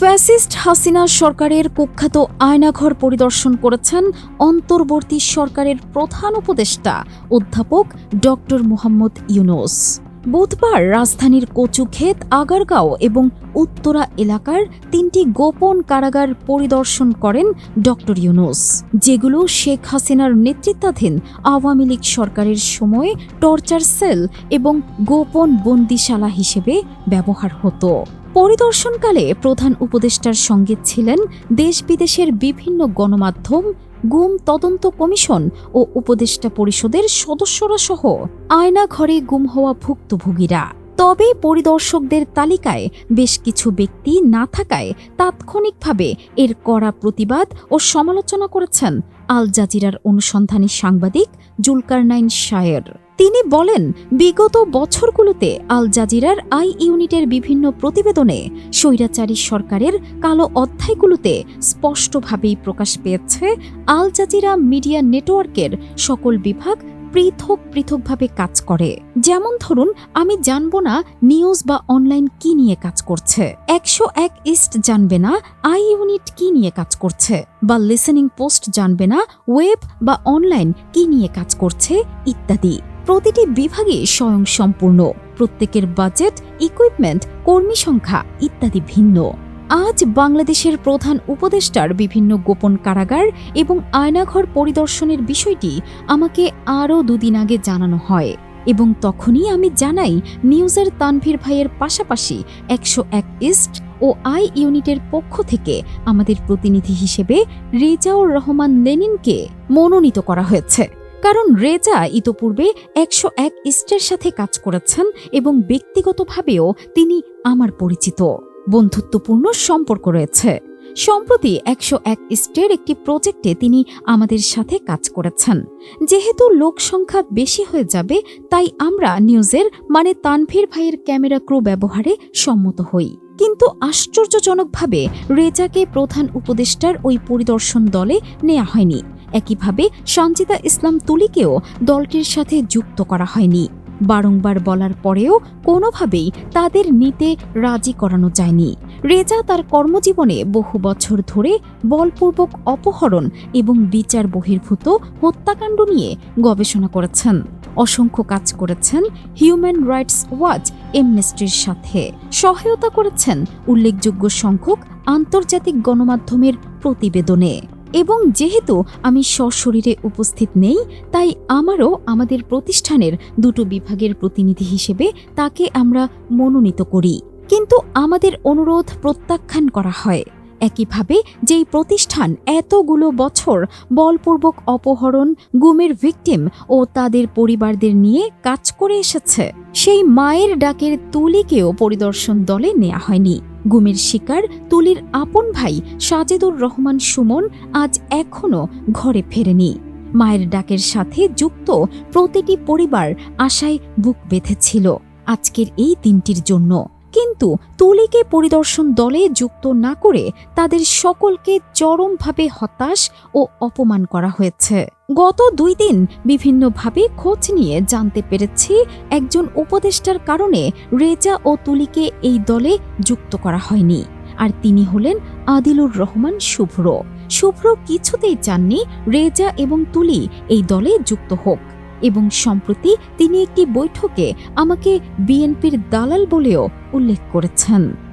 Fascist Hasina সরকারের কুখ্যাত আয়নাঘর পরিদর্শন করেছেন অন্তর্বর্তী সরকারের প্রধান উপদেষ্টা অধ্যাপক ডক্টর মোহাম্মদ ইউনুস। বুধবার রাজধানীর কচুক্ষেত, আগারগাঁও এবং উত্তরা এলাকার তিনটি গোপন কারাগার পরিদর্শন করেন ডক্টর ইউনুস, যেগুলো শেখ হাসিনার নেতৃত্বাধীন আওয়ামী লীগ সরকারের সময়ে টর্চার সেল এবং গোপন বন্দিশালা হিসেবে ব্যবহার হতো। পরিদর্শনকালে প্রধান উপদেষ্টার সঙ্গে ছিলেন দেশ বিদেশের বিভিন্ন গণমাধ্যম, গুম তদন্ত কমিশন ও উপদেষ্টা পরিষদের সদস্যরা সহ আয়না ঘরে গুম হওয়া ভুক্তভোগীরা। তবে পরিদর্শকদের তালিকায় বেশ কিছু ব্যক্তি না থাকায় তাৎক্ষণিকভাবে এর কড়া প্রতিবাদ ও সমালোচনা করেছেন আল জাজিরার অনুসন্ধানী সাংবাদিক জুলকারনাইন শায়ের। তিনি বলেন, বিগত বছরগুলোতে আল জাজিরার আই ইউনিটের বিভিন্ন প্রতিবেদনে স্বৈরাচারী সরকারের কালো অধ্যায়গুলোতে স্পষ্টভাবেই প্রকাশ পেয়েছে, আল জাজিরা মিডিয়া নেটওয়ার্কের সকল বিভাগ পৃথক পৃথকভাবে কাজ করে। যেমন ধরুন, আমি জানব না নিউজ বা অনলাইন কি নিয়ে কাজ করছে। একশো এক ইস্ট জানবে না আই ইউনিট কি নিয়ে কাজ করছে। বা লিসেনিং পোস্ট জানবে না ওয়েব বা অনলাইন কি নিয়ে কাজ করছে, ইত্যাদি। প্রতিটি বিভাগে স্বয়ংসম্পূর্ণ। প্রত্যেকের বাজেট, ইকুইপমেন্ট, কর্মী সংখ্যা, ইত্যাদি ভিন্ন। আজ বাংলাদেশের প্রধান উপদেষ্টার বিভিন্ন গোপন কারাগার এবং আয়নাঘর পরিদর্শনের বিষয়টি আমাকে আরও দুদিন আগে জানানো হয় এবং তখনই আমি জানাই নিউজের তানভীর ভাইয়ের পাশাপাশি একশো এক ইস্ট ও আই ইউনিটের পক্ষ থেকে আমাদের প্রতিনিধি হিসেবে রেজাউর রহমান লেনিনকে মনোনীত করা হয়েছে। কারণ রেজা ইতোপূর্বে একশো এক ইস্টের সাথে কাজ করেছেন এবং ব্যক্তিগতভাবেও তিনি আমার পরিচিত। বন্ধুত্বপূর্ণ সম্পর্ক রয়েছে। সম্প্রতি একশো এক স্টের একটি প্রজেক্টে তিনি আমাদের সাথে কাজ করেছেন। যেহেতু লোক সংখ্যা বেশি হয়ে যাবে, তাই আমরা নিউজের মানে তানভীর ভাইয়ের ক্যামেরা ক্রু ব্যবহারে সম্মত হই। কিন্তু আশ্চর্যজনকভাবে রেজাকে প্রধান উপদেষ্টার ওই পরিদর্শন দলে নেওয়া হয়নি। একইভাবে সঞ্চিতা ইসলাম তুলিকেও দলটির সাথে যুক্ত করা হয়নি। বারংবার বলার পরেও কোনোভাবেই তাদের নিতে রাজি করানো যায়নি। রেজা তার কর্মজীবনে বহু বছর ধরে বলপূর্বক অপহরণ এবং বিচার বহির্ভূত হত্যাকাণ্ড নিয়ে গবেষণা করেছেন। অসংখ্য কাজ করেছেন হিউম্যান রাইটস ওয়াচ এমনেস্ট্রির সাথে। সহায়তা করেছেন উল্লেখযোগ্য সংখ্যক আন্তর্জাতিক গণমাধ্যমের প্রতিবেদনে। এবং যেহেতু আমি সশরীরে উপস্থিত নেই, তাই আমারও আমাদের প্রতিষ্ঠানের দুটো বিভাগের প্রতিনিধি হিসেবে তাকে আমরা মনোনীত করি। কিন্তু আমাদের অনুরোধ প্রত্যাখ্যান করা হয়। একইভাবে যেই প্রতিষ্ঠান এতগুলো বছর বলপূর্বক অপহরণ, গুমের ভিকটিম ও তাদের পরিবারদের নিয়ে কাজ করে এসেছে, সেই মায়ের ডাকের তুলিকেও পরিদর্শন দলে নেওয়া হয়নি। গুমের শিকার তুলির আপন ভাই সাজেদুর রহমান সুমন আজ এখনও ঘরে ফেরেনি। মায়ের ডাকের সাথে যুক্ত প্রতিটি পরিবার আশায় বুক বেঁধেছিল। আজকের এই দিনটির জন্য কিন্তু তুলিকে পরিদর্শন দলে যুক্ত না করে তাদের সকলকে চরমভাবে হতাশ ও অপমান করা হয়েছে। গত দুই দিন বিভিন্নভাবে খোঁজ নিয়ে জানতে পেরেছি একজন উপদেষ্টার কারণে রেজা ও তুলিকে এই দলে যুক্ত করা হয়নি। আর তিনি হলেন আদিলুর রহমান শুভ্র। শুভ্র কিছুতেই চাননি রেজা এবং তুলি এই দলে যুক্ত হোক। এবং সম্প্রতি তিনি একটি বৈঠকে আমাকে বিএনপির দালাল বলেও উল্লেখ করেছেন।